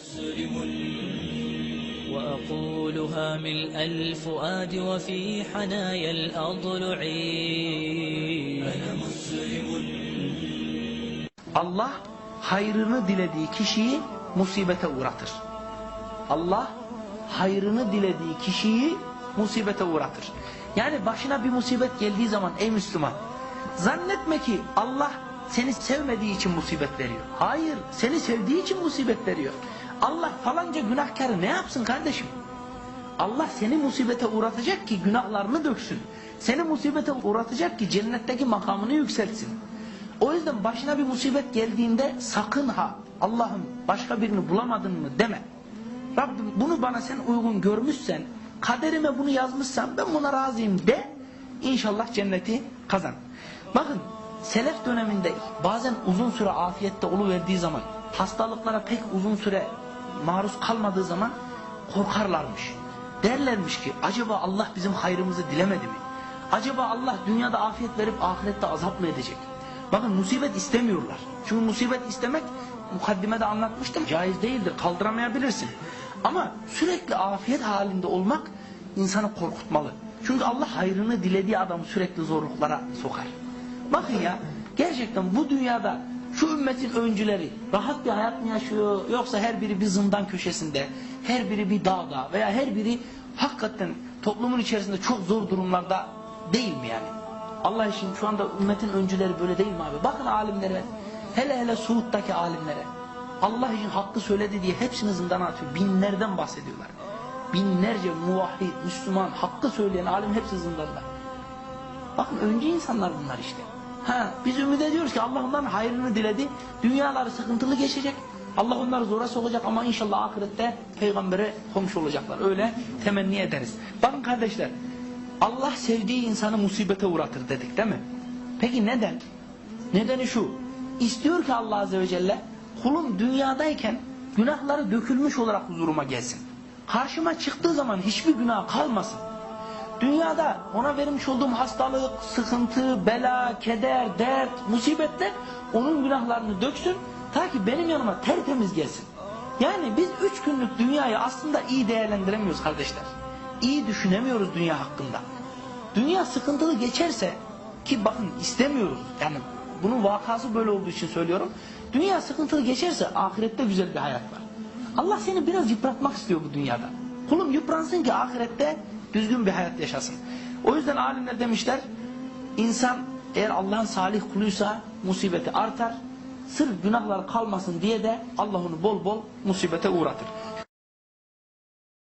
مسلم وأقولها ملء الفؤاد وفي حنايا الأضلع أنا مسلم Allah hayrını dilediği kişiyi musibete uğratır. Allah hayrını dilediği kişiyi musibete uğratır. Yani başına bir musibet geldiği zaman ey Müslüman zannetme ki Allah seni sevmediği için musibet veriyor. Hayır seni sevdiği için musibet veriyor. Allah falanca günahkarı ne yapsın kardeşim? Allah seni musibete uğratacak ki günahlarını döksün. Seni musibete uğratacak ki cennetteki makamını yükseltsin. O yüzden başına bir musibet geldiğinde sakın ha Allah'ım başka birini bulamadın mı deme. Rabbim bunu bana sen uygun görmüşsen, kaderime bunu yazmışsan ben buna razıyım de. İnşallah cenneti kazan. Bakın selef döneminde bazen uzun süre afiyette oluverdiği zaman, hastalıklara pek uzun süre maruz kalmadığı zaman korkarlarmış. Derlermiş ki acaba Allah bizim hayrımızı dilemedi mi? Acaba Allah dünyada afiyet verip ahirette azap mı edecek? Bakın musibet istemiyorlar. Çünkü musibet istemek mukaddimede anlatmıştım. Caiz değildir. Kaldıramayabilirsin. Ama sürekli afiyet halinde olmak insanı korkutmalı. Çünkü Allah hayrını dilediği adamı sürekli zorluklara sokar. Bakın ya gerçekten bu dünyada şu ümmetin öncüleri rahat bir hayat mı yaşıyor yoksa her biri bir zindan köşesinde, her biri bir dağda veya her biri hakikaten toplumun içerisinde çok zor durumlarda değil mi yani? Allah için şu anda ümmetin öncüleri böyle değil mi abi? Bakın alimlere, hele hele Suud'daki alimlere. Allah için hakkı söyledi diye hepsini zindana atıyor. Binlerden bahsediyorlar. Binlerce muvahhid, Müslüman, hakkı söyleyen alim hepsi zindanda. Bakın önce insanlar bunlar işte. Ha, biz ümit ediyoruz ki Allah onların hayrını diledi. Dünyaları sıkıntılı geçecek. Allah onları zora sokacak ama inşallah ahirette peygambere komşu olacaklar. Öyle temenni ederiz. Bakın kardeşler, Allah sevdiği insanı musibete uğratır dedik değil mi? Peki neden? Nedeni şu. İstiyor ki Allah Azze ve Celle kulum dünyadayken günahları dökülmüş olarak huzuruma gelsin. Karşıma çıktığı zaman hiçbir günah kalmasın. Dünyada ona vermiş olduğum hastalık, sıkıntı, bela, keder, dert, musibetler onun günahlarını döksün ta ki benim yanıma tertemiz gelsin. Yani biz üç günlük dünyayı aslında iyi değerlendiremiyoruz kardeşler. İyi düşünemiyoruz dünya hakkında. Dünya sıkıntılı geçerse ki bakın istemiyoruz yani bunun vakası böyle olduğu için söylüyorum. Dünya sıkıntılı geçerse ahirette güzel bir hayat var. Allah seni biraz yıpratmak istiyor bu dünyada. Kulum yıpransın ki ahirette düzgün bir hayat yaşasın. O yüzden alimler demişler insan eğer Allah'ın salih kuluysa musibeti artar. Sırf günahlar kalmasın diye de Allah onu bol bol musibete uğratır.